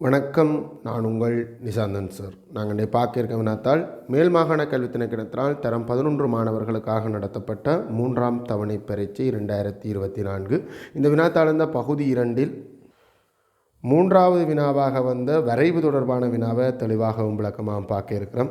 வணக்கம் நான் உங்கள் நிசாந்தன் சார். நாங்கள் இன்றைய பார்க்க வினாத்தால் மேல் மாகாண கல்வி திணைக்கிடத்தினால் தரம் பதினொன்று மாணவர்களுக்காக நடத்தப்பட்ட மூன்றாம் தவணை பரீட்சை இரண்டாயிரத்தி இருபத்தி நான்கு. இந்த வினாத்தாள் இந்த பகுதி இரண்டில் மூன்றாவது வினாவாக வந்த வரைவு தொடர்பான வினாவை தெளிவாகவும் விளக்கமாகவும் பார்க்க இருக்கிறோம்.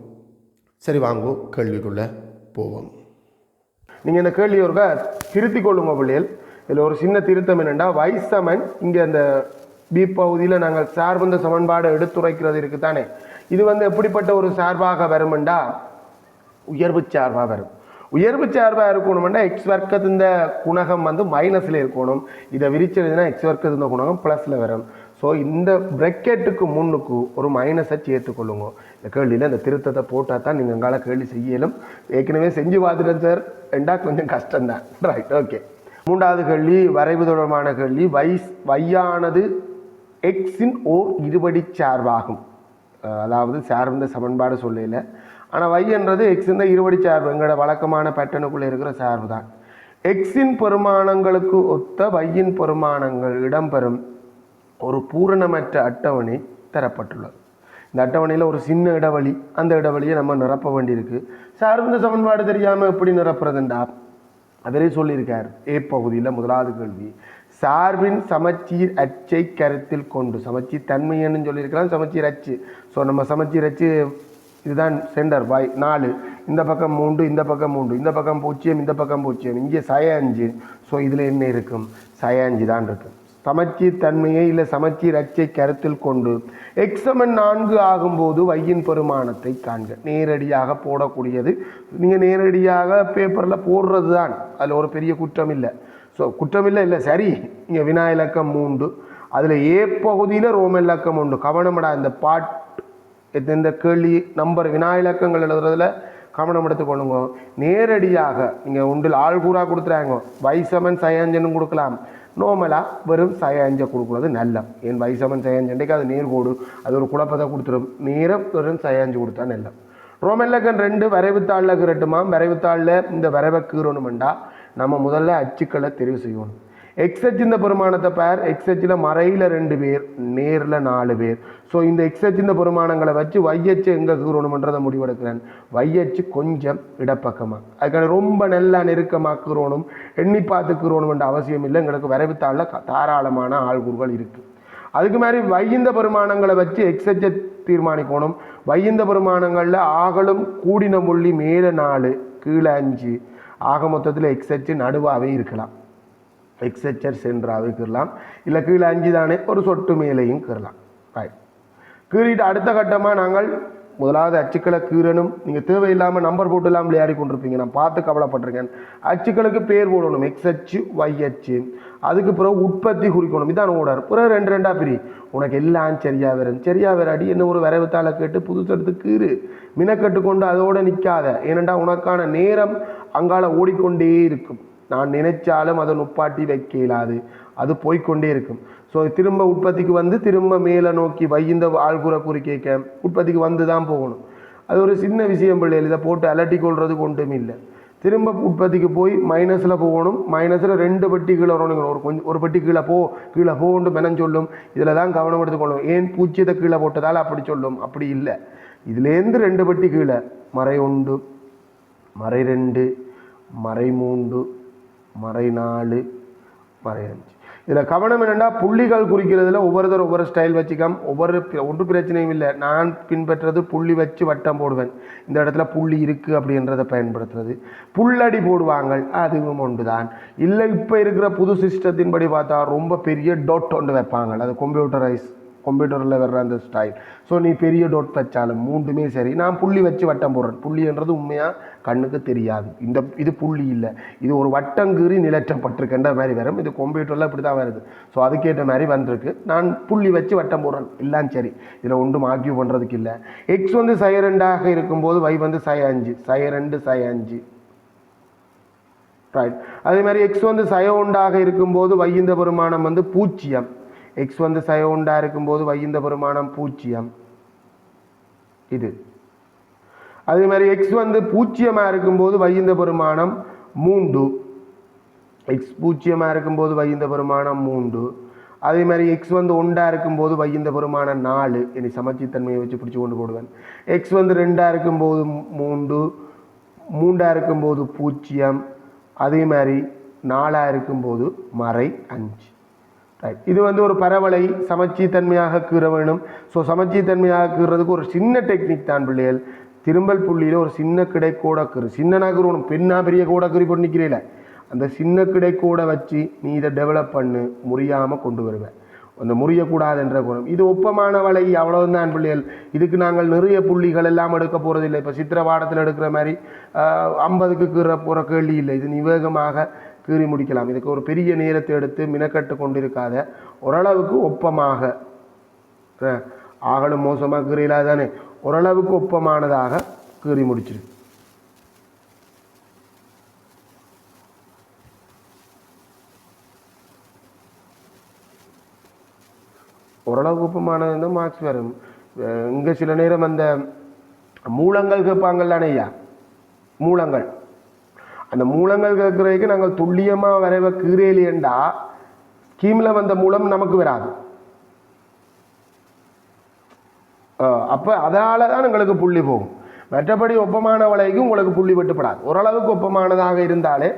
சரி வாங்கோ கேள்விக்குள்ளே போவோம். நீங்கள் இந்த கேள்வி ஒருக்கா திருத்தி கொள்ளுங்க பிள்ளைகள். இதில் ஒரு சின்ன திருத்தம் என்னென்னா வைசமன் இங்கே அந்த பி பகுதியில் நாங்கள் சார்பந்த சமன்பாடு எடுத்துரைக்கிறது இருக்குதானே? இது வந்து எப்படிப்பட்ட ஒரு சார்பாக வருமெண்டா? உயர்வு சார்பாக வரும். உயர்வு சார்பாக இருக்கணும்னா எக்ஸ் வர்க்கத்தின் குணகம் வந்து மைனஸில் இருக்கணும். இதை விரிச்சதுன்னா எக்ஸ் வர்க்கத்தின் குணகம் ப்ளஸில் வரும். ஸோ இந்த பிரக்கெட்டுக்கு முன்னுக்கு ஒரு மைனஸை சேர்த்துக்கொள்ளுங்க. இந்த கேள்வியில் இந்த திருத்தத்தை போட்டால் தான் நீங்கள் எங்களால் கேள்வி செய்யலும். ஏற்கனவே செஞ்சு பார்த்துட்டேன் சார் ரெண்டா கொஞ்சம் கஷ்டம்தான். ரைட் ஓகே மூன்றாவது கேள்வி வரைவு தொடர்பான கேள்வி. வைஸ் வையானது எக்ஸின் ஓர் இருபடி சார்பாகும். அதாவது சார்ந்த சமன்பாடு சொல்லல. ஆனால் வையன்றது என்றது எக்ஸின் இருபடி சார்பு. எங்களோட வழக்கமான பேட்டனுக்குள்ளே இருக்கிற சார்பு தான் எக்ஸின் பெருமானங்களுக்கு ஒத்த வையின் பெருமானங்கள் இடம்பெறும். ஒரு பூரணமற்ற அட்டவணை தரப்பட்டுள்ளது. இந்த அட்டவணையில் ஒரு சின்ன இடைவெளி அந்த இடைவெளியை நம்ம நிரப்ப வேண்டியிருக்கு. சார்ந்த சமன்பாடு தெரியாமல் எப்படி நிரப்புறதுண்டா? அதிலே சொல்லியிருக்கார் ஏ பகுதியில் முதலாவது கேள்வி சார்பின் சமச்சீர் அச்சை கருத்தில் கொண்டு சமச்சீர் தன்மையன்னு சொல்லியிருக்கலாம் சமச்சீர் அச்சு. ஸோ நம்ம சமச்சீர் அச்சு இதுதான் சென்டர் பாய் நாலு. இந்த பக்கம் மூன்று இந்த பக்கம் மூன்று. இந்த பக்கம் பூஜ்ஜியம் இந்த பக்கம் பூஜ்ஜியம். இங்கே சய அஞ்சு. ஸோ இதில் என்ன இருக்கும்? சய அஞ்சு தான் இருக்கும். சமச்சீர் தன்மையை இல்லை சமச்சீர் அச்சை கருத்தில் கொண்டு எக்ஸமன் நான்கு ஆகும்போது வையின் பெருமானத்தை காண்க. நேரடியாக போடக்கூடியது. நீங்கள் நேரடியாக பேப்பரில் போடுறது தான் அதில் ஒரு பெரிய குற்றம் இல்லை. ஸோ குற்றம் இல்லை இல்லை சரி. இங்கே வினா இலக்கம் மூன்று. அதில் ஏ பகுதியில் ரோம இலக்கம் உண்டு. கவனமடா இந்த பாட் இந்த கேள்வி நம்பர் வினா இலக்கங்கள் எழுதுறதுல கவனம் எடுத்துக்கொள்ளுங்க நேரடியாக நீங்கள் உண்டில் ஆள் கூறா கொடுத்துறாங்க. வைசமன் சயஞ்சனும் கொடுக்கலாம். நோமலாக வெறும் சயஞ்ச கொடுக்குறது நல்ல என் வைசமன் சயஞ்சண்டைக்கு அது நீர் கோடு அது ஒரு குழப்பத்தை கொடுத்துரும். நீரம் வெறும் சயஞ்சு கொடுத்தா நல்ல ரோமல்லக்கன் ரெண்டு வரைவுத்தாளில் கிரட்டுமா வரைவுத்தாளில் இந்த வரைவை கீறணுமெண்டா நம்ம முதல்ல அச்சுக்களை தெரிவு செய்யணும். எக்ஸ்ஹெச் இந்த பெருமானத்தை பேர் எக்ஸ்ஹெச்சில் மறையில் ரெண்டு பேர் நேரில் நாலு பேர். ஸோ இந்த எக்ஸ்ஹெச் இந்த பெருமானங்களை வச்சு வையச்சு எங்கே கூறணுமன்றதை முடிவெடுக்கிறேன். வையச்சு கொஞ்சம் இடப்பக்கமாக அதுக்கான ரொம்ப நல்லா நெருக்கமாக்குறோனும் எண்ணி பார்த்து அவசியம் இல்லை. எங்களுக்கு வரைவுத்தாளில் தாராளமான ஆள்கூறுகள் இருக்குது அதுக்கு மாதிரி வையந்த பெருமானங்களை வச்சு எக்ஸ்ஹெச்சை தீர்மானிக்கணும். வையந்த பெருமானங்களில் ஆகலும் கூடின முள்ளி மேலே நாலு கீழே அஞ்சு. ஆக மொத்தத்தில் எக்ஸ்ஹெச் நடுவாகவே இருக்கலாம். எக்ஸ்ஹெச்சர் சென்றாவே கீறலாம் இல்லை கீழே அஞ்சு தானே ஒரு சொட்டு மேலேயும் கீறலாம் ரைட் கீறிட்டு அடுத்த கட்டமாக நாங்கள் முதலாவது அச்சுக்களை கீறணும். நீங்கள் தேவையில்லாமல் நம்பர் போட்டு எல்லாம் விளையாடி கொண்டிருப்பீங்க. நான் பார்த்து கவலைப்பட்டிருக்கேன். அச்சுக்களுக்கு பேர் போடணும். எக்ஸ் அச்சு ஒய் அச்சு. அதுக்கு பிறகு உற்பத்தி குறிக்கணும். இதான் ஓடார் பிறகு ரெண்டு ரெண்டாக பிரி. உனக்கு எல்லாம் சரியாக வரும். சரியாக வராடி என்ன ஒரு விரைவுத்தாளை கேட்டு புதுசு எடுத்து கீறு. மினக்கட்டு கொண்டு அதோடு நிற்காத ஏனென்றால் உனக்கான நேரம் அங்கால ஓடிக்கொண்டே இருக்கும். நான் நினைச்சாலும் அதை நுப்பாட்டி வைக்க இயலாது. அது போய்க்கொண்டே இருக்கும். ஸோ திரும்ப உற்பத்திக்கு வந்து திரும்ப மேலே நோக்கி வைந்த ஆள்குறை குறிக்க உற்பத்திக்கு வந்து தான் போகணும். அது ஒரு சின்ன விஷயம் பிள்ளைகள். இதை போட்டு அலட்டி கொள்றதுக்கு ஒன்றும் இல்லை. திரும்ப உற்பத்திக்கு போய் மைனஸில் போகணும். மைனஸில் ரெண்டு பெட்டி கீழே வரணுங்க. ஒரு கொஞ்சம் ஒரு பெட்டி கீழே போ கீழே போகணும் மெனம் சொல்லும். இதில் தான் கவனம் எடுத்துக்கொள்ளும் ஏன் பூச்சியத்தை கீழே போட்டதால் அப்படி சொல்லும்? அப்படி இல்லை. இதுலேருந்து ரெண்டு பெட்டி கீழே. மறை ஒன்று மறை ரெண்டு மறை மூன்று. மறை நாலு மறை அஞ்சு இதில் கவனம் என்னென்னா புள்ளிகள் குறிக்கிறதுல ஒவ்வொருத்தர் ஒவ்வொரு ஸ்டைல் வச்சுக்காம ஒவ்வொரு ஒன்றும் பிரச்சனையும் இல்லை. நான் பின்பற்றது புள்ளி வச்சு வட்டம் போடுவேன். இந்த இடத்துல புள்ளி இருக்குது அப்படின்றத பயன்படுத்துறது. புள்ளடி போடுவாங்க அதுவும் ஒன்று தான் இல்லை இப்போ இருக்கிற புது சிஸ்டத்தின்படி பார்த்தா ரொம்ப பெரிய டொட் ஒன்று வைப்பாங்க அது கம்ப்யூட்டரைஸ் கம்ப்யூட்டரில் வர்ற அந்த ஸ்டைல் ஸோ நீ பெரிய டோட் வச்சாலும் மூன்றுமே சரி. நான் புள்ளி வச்சு வட்டம் போடுறேன். புள்ளின்றது உண்மையாக கண்ணுக்கு தெரியாது. இந்த இது புள்ளி இல்லை. இது ஒரு வட்டங்கீறி நிலற்றப்பட்டிருக்கின்ற மாதிரி வரும். இது கம்ப்யூட்டரில் இப்படி தான் வருது. ஸோ அதுக்கேற்ற மாதிரி வந்திருக்கு. நான் புள்ளி வச்சு வட்டம் போடுறேன். எல்லாம் சரி. இதில் ஒன்றும் ஆக்யூ பண்ணுறதுக்கு இல்லை. எக்ஸ் வந்து சய ரெண்டாக இருக்கும்போது வை வந்து சய அஞ்சு சய ரெண்டு சய அஞ்சு ரைட் அதே மாதிரி எக்ஸ் வந்து சய ஒன்றாக இருக்கும்போது வைந்த பெருமானம் வந்து பூஜ்ஜியம். எக்ஸ் வந்து சய இருக்கும்போது வைந்த பெருமானம் பூஜ்ஜியம் இது. அதே மாதிரி எக்ஸ் வந்து பூஜ்ஜியமாக இருக்கும்போது வையுந்த பெருமானம் மூன்று. எக்ஸ் பூஜ்ஜியமாக இருக்கும்போது வையுந்த பெருமானம் மூன்று. அதே மாதிரி எக்ஸ் வந்து ஒன்றா இருக்கும்போது வைந்த பெருமானம் நாலு. இனி சமச்சித்தன்மையை வச்சு பிடிச்சி கொண்டு போடுவேன். எக்ஸ் வந்து ரெண்டா இருக்கும்போது மூன்று. மூண்டா இருக்கும்போது பூஜ்ஜியம் அதே மாதிரி நாலா இருக்கும்போது மறை அஞ்சு. ரைட் இது வந்து ஒரு பரவலை சமச்சீத்தன்மையாக கீற வேணும். ஸோ சமச்சீத்தன்மையாக கீறதுக்கு ஒரு சின்ன டெக்னிக் தான் பிள்ளைகள். திரும்பல் புள்ளியில் ஒரு சின்ன கிடை கூட கீறு. சின்னனா கீறணும் பெண்ணா பெரிய கூட கீறி போட்டு நிற்கிறீல அந்த சின்ன கிடை கூட வச்சு நீ இதை டெவலப் பண்ணு. முறியாமல் கொண்டு வருவேன் அந்த முறியக்கூடாதுன்ற குணம். இது ஒப்பமான வலை. அவ்வளவுதான் பிள்ளைகள். இதுக்கு நாங்கள் நிறைய புள்ளிகள் எல்லாம் எடுக்க போகிறதில்லை இப்போ சித்திரவாடத்தில் எடுக்கிற மாதிரி ஐம்பதுக்கு கீற போகிற கேள்வி இல்லை. இது நிவேகமாக கீறி முடிக்கலாம். இதுக்கு ஒரு பெரிய நேரத்தை எடுத்து மினக்கட்டு கொண்டிருக்காத ஓரளவுக்கு ஒப்பமாக. ஆகலும் மோசமாக கீறிலா தானே ஓரளவுக்கு ஒப்பமானதாக கீறி முடிச்சிரு. ஓரளவுக்கு ஒப்பமானது வந்து மார்க்ஸ் வரும் இங்கே சில நேரம் அந்த மூலங்கள் கேட்பாங்கல்ல ஐயா மூலங்கள். அந்த மூலங்கள் கேட்குறதுக்கு நாங்கள் துல்லியமாக வரைவ கீரேலியண்டா ஸ்கீமில் வந்த மூலம் நமக்கு வராது. அப்போ அதனால தான் எங்களுக்கு புள்ளி போகும். மற்றபடி ஒப்பமான வலைக்கு உங்களுக்கு புள்ளி வெட்டுப்படாது. ஓரளவுக்கு ஒப்பமானதாக இருந்தாலே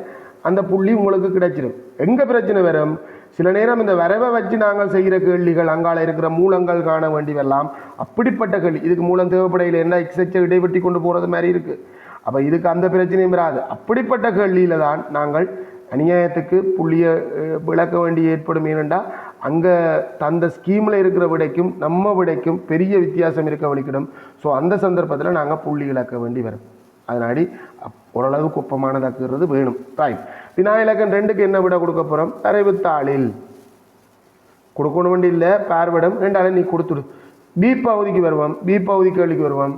அந்த புள்ளி உங்களுக்கு கிடைச்சிடும் எங்கே பிரச்சனை வரும்? சில நேரம் இந்த வரவை வச்சு நாங்கள் செய்கிற கேள்விகள் அங்கால இருக்கிற மூலங்கள் காண வேண்டியவெல்லாம் அப்படிப்பட்ட கேள்வி. இதுக்கு மூலம் தேவைப்படையில் என்ன எக்ஸச்சை இடைவெட்டி கொண்டு போகிறது மாதிரி இருக்குது அப்போ இதுக்கு அந்த பிரச்சனையும் வராது. அப்படிப்பட்ட கேள்வியில் தான் நாங்கள் அநியாயத்துக்கு புள்ளிய விளக்க வேண்டி ஏற்படும் ஏனென்றால் அங்கே தந்த ஸ்கீமில் இருக்கிற விடைக்கும் நம்ம விடைக்கும் பெரிய வித்தியாசம் இருக்க வலிக்கிடும் ஸோ அந்த சந்தர்ப்பத்தில் நாங்கள் புள்ளி இழக்க வேண்டி வரும். அதனாடி ஓரளவு குப்பமானதாக்குறது வேணும். ரைட் வினா இலக்கணம் ரெண்டுக்கு என்ன விட கொடுக்க போகிறோம் தரைவுத்தாளில். கொடுக்கணும் வேண்டி இல்லை பார்விடம் ரெண்டாலும் நீ கொடுத்துடு. பி பகுதிக்கு வருவோம். பி பகுதி கேள்விக்கு வருவோம்.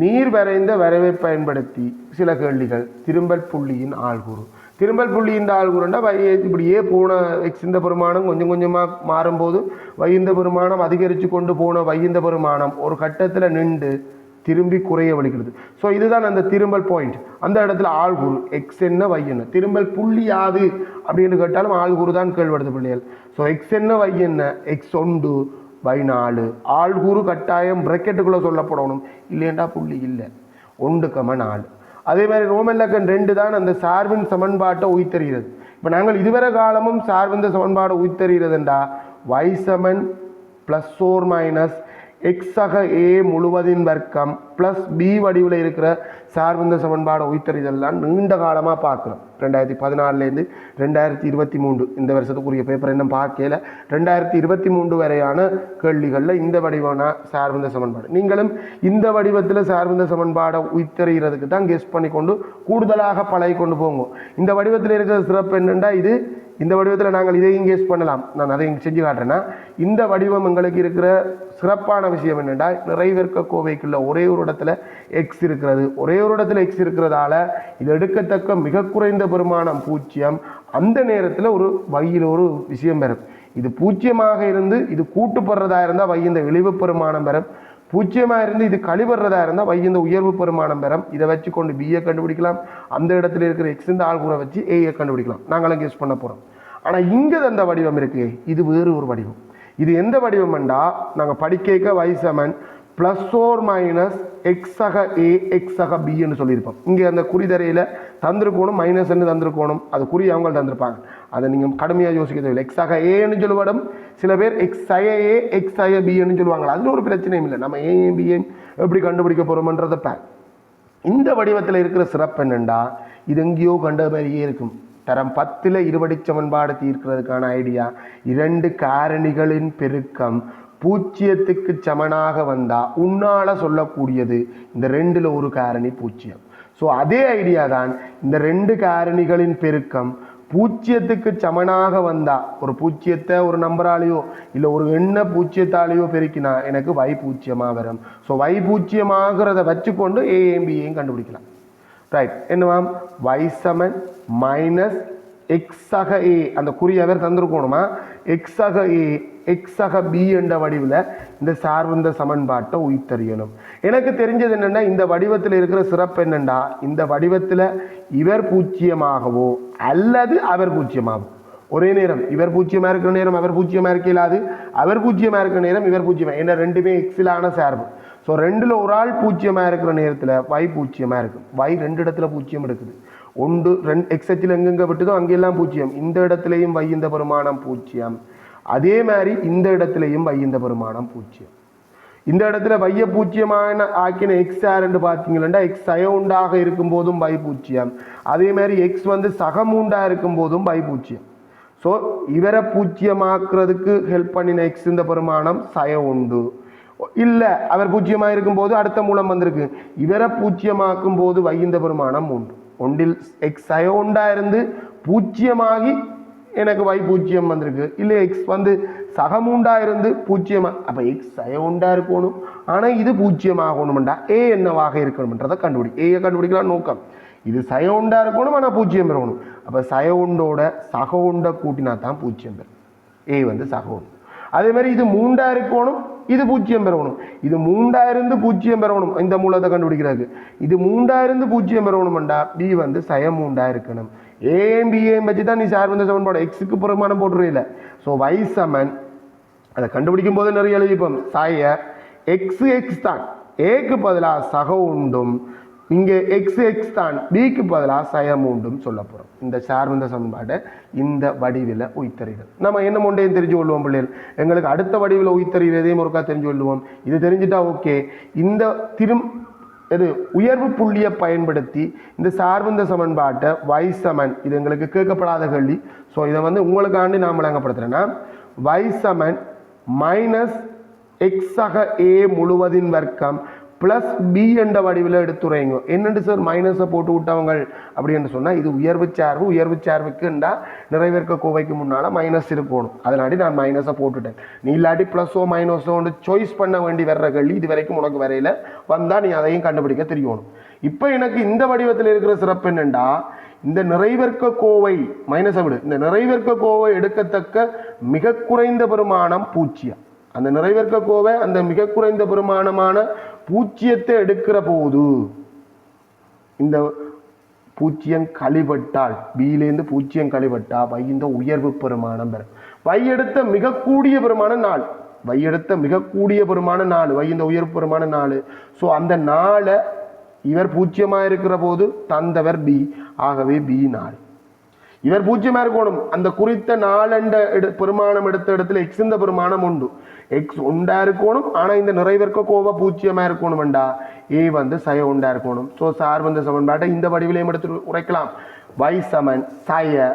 நீர் வரைந்த வரைவை பயன்படுத்தி சில கேள்விகள். திரும்பல் புள்ளியின் ஆள்கூறு. திரும்பல் புள்ளியின் ஆள்கூறுண்டா வை இப்படியே போன எக்ஸ் இந்த பெருமானம் கொஞ்சம் கொஞ்சமாக மாறும்போது வைந்த பெருமானம் அதிகரித்து கொண்டு போன வைந்த பெருமானம் ஒரு கட்டத்தில் நின்று திரும்பி குறைய வலிக்கிறது ஸோ இதுதான் அந்த திரும்பல் பாயிண்ட் அந்த இடத்துல ஆள்குரு எக்ஸ் என்ன வை என்ன? திரும்பல் புள்ளி யாது? அப்படின்னு கேட்டாலும் ஆள்குரு தான் கேள்வடுது பிள்ளைகள். ஸோ எக்ஸ் என்ன வை என்ன? எக்ஸ் ஒன்று. பை நாலு ஆள்குரு கட்டாயம் பிரக்கெட்டுக்குள்ளே சொல்லப்படணும். இல்லையண்டா புள்ளி இல்லை. ஒன்று கம நாலு. அதே மாதிரி ரோமல்லக்கன் ரெண்டு தான் அந்த சார்பின் சமன்பாட்டை உயித்தறிகிறது. இப்போ நாங்கள் இதுவரை காலமும் சார்பின் சமன்பாடு உயித்தறிகிறதுண்டா வைசமன் ப்ளஸ் ஓர் மைனஸ் எக்ஸ் சக ஏ முழுவதின் வர்க்கம் ப்ளஸ் பி வடிவில் இருக்கிற சார்பந்த சமன்பாடு உயிர்த்தறிதல்லாம் நீண்ட காலமாக பார்க்குறோம் ரெண்டாயிரத்தி பதினாலுலேருந்து ரெண்டாயிரத்தி இருபத்தி மூன்று இந்த வருஷத்துக்குரிய பேப்பர் இன்னும் பார்க்கல. ரெண்டாயிரத்தி இருபத்தி மூன்று வரையான கேள்விகளில் இந்த வடிவான சார்பந்த சமன்பாடு. நீங்களும் இந்த வடிவத்தில் சார்பந்த சமன்பாடை உயிர்த்தறிகிறதுக்கு தான் கெஸ் பண்ணி கொண்டு கூடுதலாக பழகி கொண்டு போங்க. இந்த வடிவத்தில் இருக்கிற சிறப்பு என்னென்னா இது? இந்த வடிவத்தில் நாங்கள் இதையும் கேஸ் பண்ணலாம். நான் அதை செஞ்சு காட்டுறேன்னா இந்த வடிவம் எங்களுக்கு இருக்கிற சிறப்பான விஷயம் என்னென்னா நிறைவேற்க கோவைக்குள்ள ஒரே ஒரு இடத்துல எக்ஸ் இருக்கிறது. ஒரே ஒரு இடத்துல எக்ஸ் இருக்கிறதால இது எடுக்கத்தக்க மிக குறைந்த பெருமானம் பூஜ்ஜியம் அந்த நேரத்தில் ஒரு வகையில் ஒரு விஷயம் பெறும் இது பூஜ்ஜியமாக இருந்து இது கூட்டுப்படுறதா இருந்தால் வை இந்த இழிவு பெருமானம் பெறும் பூஜ்ஜியமாக இருந்து இது கழிவறதா இருந்தால் வைகுந்த இந்த உயர்வு பெருமானம் பெறும். இதை வச்சு கொண்டு பிஏ கண்டுபிடிக்கலாம். அந்த இடத்துல இருக்கிற எக்ஸ் இந்த ஆள் வச்சு ஏஏ கண்டுபிடிக்கலாம். நாங்களும் யூஸ் பண்ண போகிறோம் ஆனால் இங்கே அந்த வடிவம் இருக்கு. இது வேறு ஒரு வடிவம். இது எந்த வடிவம்ண்டா நாங்கள் படிக்க வைசமன் ப்ளஸ் ஓர் மைனஸ் எக்ஸக ஏ எக்ஸக பின்னு சொல்லியிருப்போம். இங்கே அந்த குறிதரையில் தந்திருக்கணும் மைனஸ்ன்னு தந்திருக்கணும். அது குறி அவங்க தந்திருப்பாங்க. அதை நீங்கள் கடுமையாக யோசிக்க தேவையில்லை. எக்ஸக ஏன்னு சொல்லுவடம் சில பேர் எக்ஸய ஏ எக்ஸ் பின்னு சொல்லுவாங்க. அதில் ஒரு பிரச்சனையும் இல்லை. நம்ம ஏ பிஏ எப்படி கண்டுபிடிக்க போகிறோம்ன்றத பேக் இந்த வடிவத்தில் இருக்கிற சிறப்பு என்னென்னா இது எங்கேயோ கண்ட மாதிரியே இருக்கும். தரம் பத்தில் இருபடி சமன்பாடு தீர்க்கிறதுக்கான ஐடியா இரண்டு காரணிகளின் பெருக்கம். பூச்சியத்துக்கு சமனாக வந்தால் உன்னால் சொல்லக்கூடியது இந்த ரெண்டில் ஒரு காரணி பூச்சியம் ஸோ அதே ஐடியா தான் இந்த ரெண்டு காரணிகளின் பெருக்கம். பூச்சியத்துக்கு சமனாக வந்தா ஒரு பூச்சியத்தை ஒரு நம்பராலேயோ இல்லை ஒரு எண்ண பூச்சியத்தாலேயோ பெருக்கினா எனக்கு வை பூச்சியமாக வரும். ஸோ வை பூச்சியமாகிறத வச்சுக்கொண்டு ஏஎம்பியையும் e கண்டுபிடிக்கலாம். ரைட் என்னவாம்? வை சமன் மைனஸ் எக்ஸக ஏ அந்த குறியவர் தந்திருக்கணுமா? எக்ஸக ஏ எக்ஸாக பி என்ற வடிவில் இந்த சார்பந்த சமன்பாட்டை உயிர்த்தறியணும் எனக்கு தெரிஞ்சது என்னென்னா இந்த வடிவத்தில் இருக்கிற சிறப்பு என்னென்னா இந்த வடிவத்தில் இவர் பூச்சியமாகவோ அல்லது அவர் பூஜ்ஜியமாகும் ஒரே நேரம் இவர் பூஜ்ஜியமாக இருக்கிற நேரம் அவர் பூஜ்ஜியமாக இருக்க இல்லாது அவர் பூஜ்ஜியமாக இருக்கிற நேரம் இவர் பூஜ்ஜியமாக ஏன்னா ரெண்டுமே எக்ஸிலான சார்பு. ஸோ ரெண்டில் ஒரு ஆள் பூஜ்ஜியமாக இருக்கிற நேரத்தில் வை பூஜ்ஜியமாக இருக்கும் வை ரெண்டு இடத்துல பூஜ்ஜியம் இருக்குது. ஒன்று ரெண்டு எக்ஸச்சில் எங்கெங்கே விட்டுதோ அங்கெல்லாம் பூஜ்ஜியம் இந்த இடத்துலையும் வை இந்த பெருமானம் பூஜ்ஜியம் அதே மாதிரி இந்த இடத்துலையும் வையந்த பெருமானம் பூஜ்ஜியம் இந்த இடத்துல வைய பூஜ்ஜியமான ஆக்கின எக்ஸ் யாருன்னு பார்த்தீங்கன்னா எக்ஸ் சயவுண்டாக இருக்கும் போதும் பை பூஜ்ஜியம் அதே மாதிரி எக்ஸ் வந்து சகமூண்டாக இருக்கும் போதும் பை பூஜ்ஜியம் ஸோ இவரை பூஜ்ஜியமாக்குறதுக்கு ஹெல்ப் பண்ணின எக்ஸ் இந்த பெருமானம் சய உண்டு இல்லை அவர் பூஜ்ஜியமாக இருக்கும்போது அடுத்த மூலம் வந்திருக்கு. இவரை பூஜ்ஜியமாக்கும் போது வைந்த பெருமானம் உண்டு. ஒன்றில் எக்ஸ் சய உண்டாக இருந்து பூஜ்ஜியமாகி எனக்கு வை பூஜ்ஜியம் வந்திருக்கு. இல்லை எக்ஸ் வந்து சகமுண்டா இருந்து பூஜ்ஜியமாக அப்போ எக்ஸ் சயவுண்டா இருக்கணும். ஆனால் இது பூஜ்ஜியமாகணும்டா ஏ என்னவாக இருக்கணும்ன்றதை கண்டுபிடி. ஏயை கண்டுபிடிக்கலாம் நோக்கம். இது சயவுண்டா இருக்கணும் ஆனால் பூஜ்ஜியம் பெறணும் அப்போ சய உண்டோட சக உண்டை கூட்டினா தான் பூஜ்ஜியம் பெறும் ஏ வந்து சக அதே மாதிரி இது மூண்டா இருக்கணும் இது பூஜ்ஜியம் பெறணும் இது மூண்டா இருந்து பூஜ்ஜியம் பெறணும் இந்த மூலத்தை கண்டுபிடிக்கிறாரு இது மூண்டா இருந்து பூஜ்ஜியம் பெறணும்டா பி வந்து சய மூண்டா இருக்கணும். ஏஎம் பிஏம் வச்சு தான் நீ சார் வந்து சமன்பாடு எக்ஸுக்கு புறமானம் போட்டுருல ஸோ வை சமன் அதை கண்டுபிடிக்கும் போது நிறைய எழுதிப்போம். சாய எக்ஸ் எக்ஸ் தான். ஏக்கு பதிலாக சக உண்டும். இங்கே எக்ஸ் எக்ஸ் தான். பிக்கு பதிலாக சயம் உண்டும் சொல்ல போகிறோம் இந்த சார்ந்த சமன்பாடை இந்த வடிவில் உயிர்த்தறிதல் நம்ம என்ன மொண்டையும் தெரிஞ்சு கொள்வோம் பிள்ளைகள்? எங்களுக்கு அடுத்த வடிவில் உயிர்த்தறிகிறதையும் ஒருக்கா தெரிஞ்சு கொள்வோம். இது தெரிஞ்சுட்டா ஓகே இந்த திரும் இது உயர்வு புள்ளியை பயன்படுத்தி இந்த சார்பந்த சமன்பாட்டை வை சமன். இது எங்களுக்கு கேட்கப்படாத கேள்வி. ஸோ இதை வந்து உங்களுக்காண்டி நான் விளங்கப்படுத்துகிறேன்னா வை சமன் மைனஸ் எக்ஸக ஏ முழுவதின் வர்க்கம் ப்ளஸ் பி என்ற வடிவில் எடுத்துரைங்க. என்னென்று சார் மைனஸை போட்டு விட்டவங்கள் அப்படின்னு சொன்னால் இது உயர்வு சார்பு உயர்வு சார்புக்குண்டா நிறைவேற்க கோவைக்கு முன்னால் மைனஸ் இருக்கணும். அதனாடி நான் மைனஸை போட்டுட்டேன். நீ இல்லாட்டி ப்ளஸோ மைனஸோ சாய்ஸ் பண்ண வேண்டி வர்ற கேள்வி இது வரைக்கும் உனக்கு வரையில் வந்தால் நீ அதையும் கண்டுபிடிக்க தெரியணும் இப்போ எனக்கு இந்த வடிவத்தில் இருக்கிற சிறப்பு என்னென்னா இந்த நிறைவேற்க கோவை மைனஸை விடு. இந்த நிறைவேற்க கோவை எடுக்கத்தக்க மிக குறைந்த பெருமானம் பூச்சியம் அந்த நிறைவேற்க கோவை அந்த மிக குறைந்த பெருமானமான பூச்சியத்தை எடுக்கிற போது இந்த பூச்சியம் கழிபட்டால் பியிலேருந்து பூச்சியம் கழிபட்டா வை உயர்வு பெருமானம் பெறும். வையெடுத்த மிகக்கூடிய மிக கூடிய பெருமான நாள் வையெடுத்த மிகக்கூடிய மிக கூடிய பெருமான நாள் வைந்த உயர்வு பெருமான நாள். ஸோ அந்த நாளை இவர் பூச்சியமாக இருக்கிற போது தந்தவர் பி ஆகவே பி நாள். இவர் பூஜ்ஜியமா இருக்கணும். அந்த குறித்த நாலண்ட எடு பெருமானம் எடுத்த இடத்துல எக்ஸ் இந்த பெருமானம் உண்டு. எக்ஸ் உண்டா இருக்கணும் ஆனா இந்த நிறைவேற்க கோவ பூஜ்ஜியமா வேண்டா ஏ வந்து சய உண்டா இருக்கணும். ஸோ சார் வந்து சமன்பாட்டை இந்த வடிவிலையும் எடுத்து உரைக்கலாம். வை சமன் சய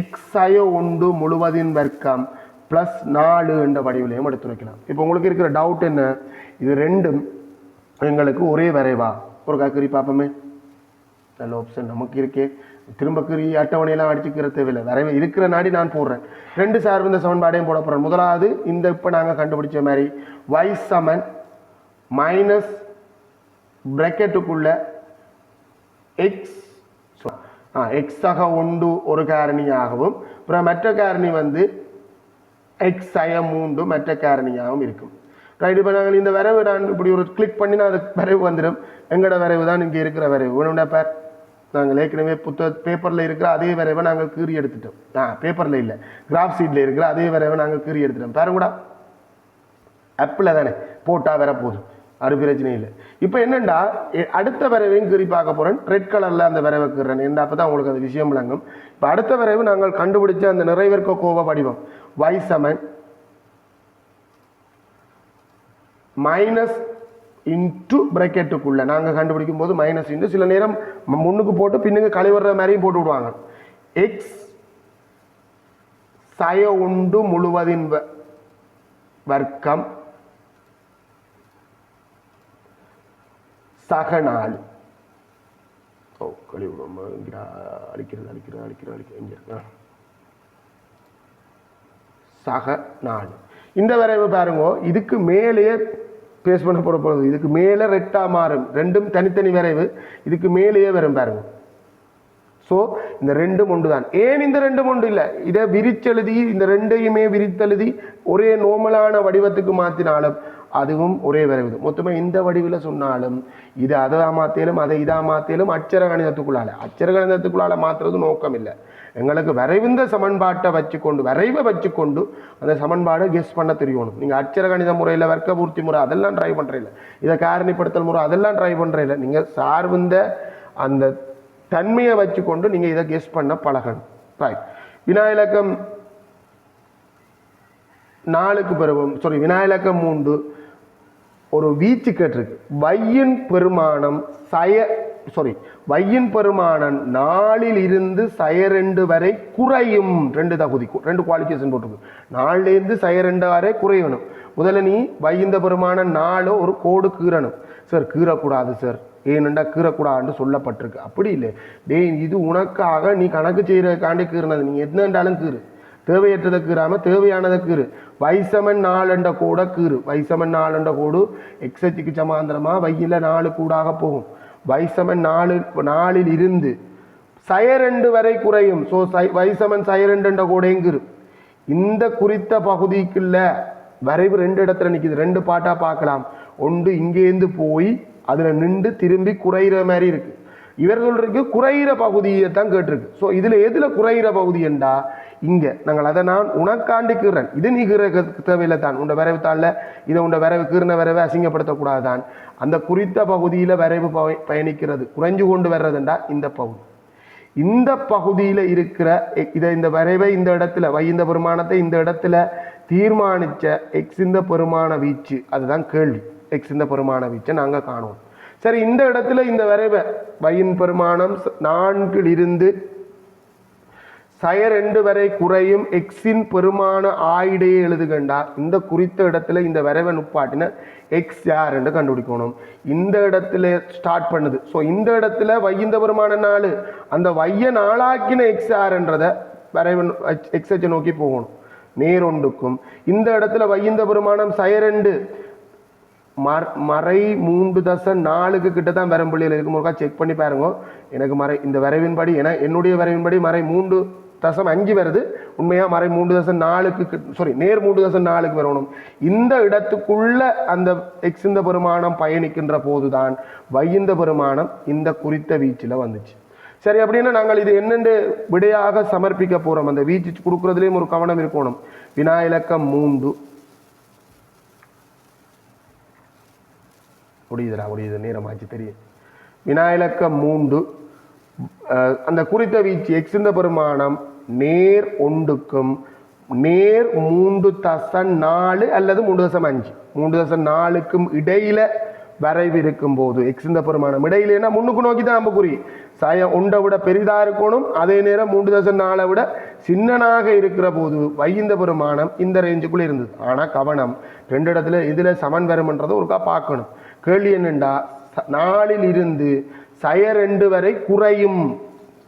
எக்ஸ் சய உண்டு முழுவதின் வர்க்கம் பிளஸ் நாலு என்ற வடிவிலையும் எடுத்து வைக்கலாம் இப்போ உங்களுக்கு இருக்கிற டவுட் என்ன? இது ரெண்டும் எங்களுக்கு ஒரே வரைவா? ஒரு கக்கரி பார்ப்போமே. நல்ல ஆப்ஷன் நமக்கு இருக்கே. திரும்ப கிரி அட்டவணையெல்லாம் அடிச்சுக்கிற தேவையில்லை. வரைவு இருக்கிற நாடி நான் போடுறேன். ரெண்டு சார்பு சமன்பாடையும் போட போகிறேன் முதலாவது இந்த இப்போ நாங்கள் கண்டுபிடிச்ச மாதிரி y சமன் மைனஸ் பிரக்கெட்டுக்குள்ள எக்ஸ் ஆ எக்ஸாக ஒன்று ஒரு காரணியாகவும் அப்புறம் மற்ற காரணி வந்து எக்ஸ் சய மூன்று மற்ற காரணியாகவும் இருக்கும். ரைட் இப்போ நாங்கள் இந்த வரைவு நான் இப்படி ஒரு கிளிக் பண்ணி நான் அது வரைவு வந்துடும் எங்களோட வரைவு தான் இங்கே இருக்கிற வரைவு. ஒன்று பேர். நாங்கள் ஏற்கனவே புத்த பேப்பரில் இருக்கிற அதே வரைவை நாங்கள் கீறி எடுத்துட்டோம். ஆ பேப்பரில் இல்லை. கிராஃப் சீட்டில் இருக்கிற அதே வரைவை நாங்கள் கீறி எடுத்துட்டோம். பாருங்கூடா அப்பில் தானே. போட்டால் வர போதும். அது பிரச்சனை இல்லை. இப்போ என்னென்னா அடுத்த வரைவையும் கீறி பார்க்க போகிறேன் ரெட் கலரில் அந்த வரைவை கீறேன் என்ன அப்போ தான் உங்களுக்கு அந்த விஷயம் விளங்கும். இப்போ அடுத்த வரைவு நாங்கள் கண்டுபிடிச்ச அந்த நிறைவேற்க கோவ வடிவம். y சமன் மைனஸ் இன்ட்டு பிரக்கெட்டுக்குள்ளே நாங்கள் கண்டுபிடிக்கும் போது மைனஸ் இன்ட்டு சில நேரம் முன்னுக்கு போட்டு பின்னுக்கு கழிவுற மாதிரியும் போட்டு விடுவாங்க. எக்ஸ் சய உண்டு முழுவதின் வ- வர்க்கம் சக நாலு ஓ கழிவுடும் அழிக்கிறது அழிக்கிறது அழிக்கிறது அழிக்கிறது சக நாலு இந்த வரைவு பாருங்க இதுக்கு மேலேயே பேஸ் பண்ண போகிற போகுது இதுக்கு மேலே ரெட்டாக மாறும். ரெண்டும் தனித்தனி விரைவு. இதுக்கு மேலேயே வரும் பாருங்க. ஸோ இந்த ரெண்டும் ஒன்று தான் ஏன் இந்த ரெண்டும் ஒன்று இல்லை? இதை விரிச்செழுதி இந்த ரெண்டையுமே விரித்தெழுதி ஒரே நோமலான வடிவத்துக்கு மாற்றினாலும் அதுவும் ஒரே வரைவு மொத்தமாக இந்த வடிவில் சொன்னாலும் இது அதை மாற்றிலும் அதை இதாக மாற்றிலும் அச்சர கணிதத்துக்குள்ளால. அச்சர கணிதத்துக்குள்ளால மாற்றுறது நோக்கம் இல்லை எங்களுக்கு வரைவிந்த சமன்பாட்டை வச்சுக்கொண்டு வரைவை வச்சுக்கொண்டு அந்த சமன்பாடை கெஸ் பண்ண தெரியணும். நீங்கள் அச்சர கணித முறையில் வர்க்கபூர்த்தி முறை அதெல்லாம் ட்ரை பண்ணுறீங்க இதை காரணிப்படுத்தல் முறை அதெல்லாம் ட்ரை பண்ணுறீங்க நீங்கள் சார்ந்த அந்த தன்மையை வச்சுக்கொண்டு நீங்கள் இதை கெஸ் பண்ண பழகணும். ரைட் வினா இலக்கம் நாலுக்கு பிறகும் சாரி வினா இலக்கம் மூன்று ஒரு வீச்சு கேட்டிருக்கு. வையின் பெருமானம் சய சாரி வையின் பெருமானம் நாலில் இருந்து சய ரெண்டு வரை குறையும். ரெண்டு தகுதி ரெண்டு குவாலிஃபிகேஷன் போட்டிருக்கு. நாளிலேருந்து சய ரெண்டு வரை குறையணும். முதல்ல நீ வையந்த பெருமானம் நாலு ஒரு கோடு கீறணும். Sir கீறக்கூடாது sir. ஏனெண்டா கீறக்கூடாதுன்னு சொல்லப்பட்டிருக்கு. அப்படி இல்லை. டேய் இது உனக்காக நீ கணக்கு செய்கிறக்காண்டி கீறினது. நீ எதுனாண்டாலும் கீறு. தேவையற்றதை கீறாம தேவையானதை கீறு வைசமன் நாளண்ட கூட கீறு வைசமன் நாளண்ட கூடு எக்ஸச்சுக்கு சமாந்திரமாக வையில் நாலு கூடாக போகும். வைசமன் நாலு நாலில் இருந்து சயரெண்டு வரை குறையும். ஸோ சை வைசமன் சயரெண்டுன்ற கூடங்கிரு இந்த குறித்த பகுதிக்குள்ள வரைவு ரெண்டு இடத்துல நிற்கிது ரெண்டு பாட்டாக பார்க்கலாம். ஒன்று இங்கேருந்து போய் அதில் நின்று திரும்பி குறையிற மாதிரி இருக்குது இவர்களுக்கு குறையிற பகுதியை தான் கேட்டிருக்கு. ஸோ இதில் எதில் குறையிற பகுதி என்றா இங்கே நாங்கள் அதை நான் உனக்காண்டிக்கிறேன் இது நீ கீற தேவையில்லை தான் உண்ட விரைவு தாள்ல இதை உண்ட விரைவு கீறின விரைவை அசிங்கப்படுத்தக்கூடாது தான் அந்த குறித்த பகுதியில் விரைவு பயணிக்கிறது. குறைஞ்சு கொண்டு வர்றதுண்டா இந்த பகுதி. இந்த பகுதியில் இருக்கிற எ- இதை இந்த வரைவை இந்த இடத்துல வைந்த பெருமானத்தை இந்த இடத்துல தீர்மானித்த எக்ஸ் இந்த பெருமான வீச்சு அதுதான் கேள்வி. எக்ஸ் இந்த பெருமான வீச்சை நாங்கள் காணுவோம் சரி இந்த இடத்துல இந்த வரைவை வையின் பெருமானம் நான்கில் இருந்து சய ரெண்டு வரை குறையும் எக்ஸின் பெருமான ஆயிடையே எழுதுகண்டா. இந்த குறித்த இடத்துல இந்த வரைவை நுப்பாட்டின எக்ஸ் யார் என்று கண்டுபிடிக்கணும். இந்த இடத்துல ஸ்டார்ட் பண்ணுது. ஸோ இந்த இடத்துல வையந்த பெருமான நாள் அந்த வைய நாளாக்கின எக்ஸ் யாருன்றத வரைவன் எக்ஸை நோக்கி போகணும். நேரொண்டுக்கும். இந்த இடத்துல வையந்த பெருமானம் சயரெண்டு மர் மறை மூன்று தசம் நாலுக்கு கிட்ட தான் வரம்புள்ளியில் இருக்கும் ஒருக்கா செக் பண்ணி பாருங்க. எனக்கு மறை இந்த வரைவின்படி ஏன்னா என்னுடைய வரைவின்படி மறை மூன்று தசம் அஞ்சு வருது. உண்மையாக மறை மூன்று தசம் நாலுக்கு சாரி நேர் மூன்று தசம் நாலுக்கு வரணும். இந்த இடத்துக்குள்ள அந்த எக்ஸ் பெருமானம் பயணிக்கின்ற போதுதான் வைந்த பெருமானம் இந்த குறித்த வீச்சில் வந்துச்சு. சரி அப்படின்னா நாங்கள் இது என்னென்று விடையாக சமர்ப்பிக்க போகிறோம் அந்த வீச்சு கொடுக்குறதுலேயும் ஒரு கவனம் இருக்கணும். வினா இலக்கம் மூன்று. முடியுதுடா முடியுது நேரமாச்சு தெரியும் வினாயிலக்கம் மூன்று அந்த குறித்த வீச்சு எக்ஸிந்த பெருமானம் நேர் ஒன்றுக்கும் நேர் மூன்று தசம் நாலு அல்லது மூன்று தசம் அஞ்சு. மூன்று தசம் நாலுக்கும் இடையில வரைவு இருக்கும் போது எக்ஸ் இந்த பெருமானம் இடையிலேனா முன்னுக்கு நோக்கி தான் நம்ம குறி. சாயம் ஒன்றை விட பெரிதா இருக்கணும் அதே நேரம் மூன்று தசம் நாளை விட சின்னனாக இருக்கிற போது வைந்த பெருமானம் இந்த ரேஞ்சுக்குள்ள இருந்தது. ஆனா கவனம் ரெண்டு இடத்துல இதுல சமன் வரும்ன்றதை ஒருக்கா பார்க்கணும். கேள்வி என்னண்டா? ச- இருந்து சய ரெண்டு வரை குறையும்.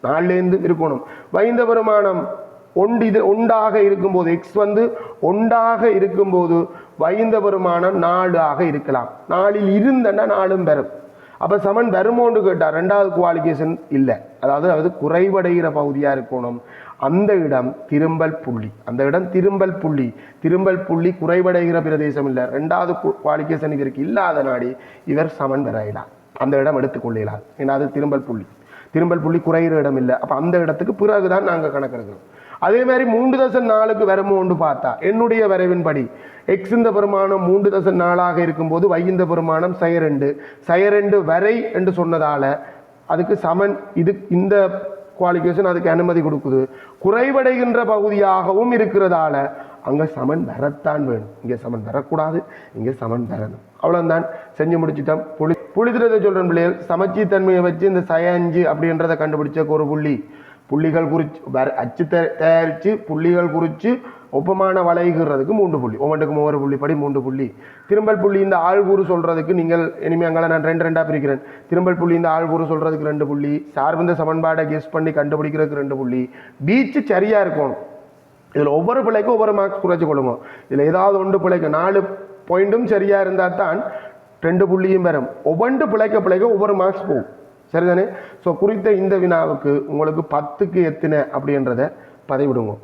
நாளிலேருந்து இருக்கணும். வைந்த வருமானம் ஒன்று இது ஒன்றாக இருக்கும்போது எக்ஸ் வந்து ஒன்றாக இருக்கும்போது வைந்த வருமானம் நாலு ஆக இருக்கலாம். நாளில் இருந்தன்னா நாலும் பெறும். அப்போ சமன் வருமோன்னு கேட்டால் ரெண்டாவது குவாலிஃபிகேஷன் இல்லை. அதாவது அது குறைவடைகிற பகுதியாக இருக்கணும். அந்த இடம் திரும்பல் புள்ளி. அந்த இடம் திரும்பல் புள்ளி. திரும்பல் புள்ளி குறைவடைகிற பிரதேசம் இல்லை. ரெண்டாவது குவாலிஃபிகேஷன் இவருக்கு இல்லாத நாடி இவர் சமன் பெறாயிடார் அந்த இடம் எடுத்துக்கொள்ளலாம் ஏன்னா அது திரும்பல் புள்ளி. திரும்பல் புள்ளி குறைகிற இடம் இல்லை. அப்போ அந்த இடத்துக்கு பிறகுதான் நாங்கள் கணக்கெடுக்கிறோம். அதே மாதிரி மூன்று தசம் வரமும் ஒன்று பார்த்தா என்னுடைய வரைவின்படி எக்ஸ் இந்த பெருமானம் மூன்று தசம் நாளாக இருக்கும்போது y இந்த பெருமானம் சயரெண்டு. சயரெண்டு வரை என்று சொன்னதால் அதுக்கு சமன் இது இந்த குவாலிஃபிகேஷன் அதுக்கு அனுமதி கொடுக்குது. குறைவடைகின்ற பகுதியாகவும் இருக்கிறதால அங்கே சமன் வரத்தான் வேணும். இங்கே சமன் வரக்கூடாது இங்கே சமன் வரணும். அவ்வளவுதான். செஞ்சு முடிச்சிட்டோம். புளி புளிதுறதை சொல்கிறேன் பிள்ளைகள். சமச்சி தன்மையை வச்சு இந்த சயஞ்சு அப்படின்றத கண்டுபிடிச்ச ஒரு புள்ளி. புள்ளிகள் குறித்து அச்சு தயாரித்து புள்ளிகள் குறித்து ஒப்பமான வளைகிறதுக்கு மூன்று புள்ளி. ஒவ்வொன்றுக்கும் ஒவ்வொரு புள்ளி படி மூன்று புள்ளி. திரும்பல் புள்ளி இந்த ஆழ்கூறு சொல்றதுக்கு நீங்கள் இனிமேல் அங்கே நான் ரெண்டு ரெண்டாக பிரிக்கிறேன். திரும்பல் புள்ளி இந்த ஆழ்கூறு சொல்றதுக்கு ரெண்டு புள்ளி. சார்பந்த சமன்பாடை கெஸ் பண்ணி கண்டுபிடிக்கிறதுக்கு ரெண்டு புள்ளி. பீச்சு சரியாக இருக்கும். இதில் ஒவ்வொரு பிள்ளைக்கும் ஒவ்வொரு மார்க்ஸ் குறைச்சி கொள்ளுங்க. இதில் ஏதாவது ஒன்று பிள்ளைக்கு நாலு பாயிண்ட்டும் சரியாக இருந்தால் தான் ரெண்டு புள்ளியும் பெறும் ஒவ்வொன்று பிழைக்க பிழைக்க ஒவ்வொரு மார்க்ஸ் போகும். சரிதானே? ஸோ குறித்த இந்த வினாவுக்கு உங்களுக்கு பத்துக்கு எத்தனை அப்படின்றத பதிவிடுங்க.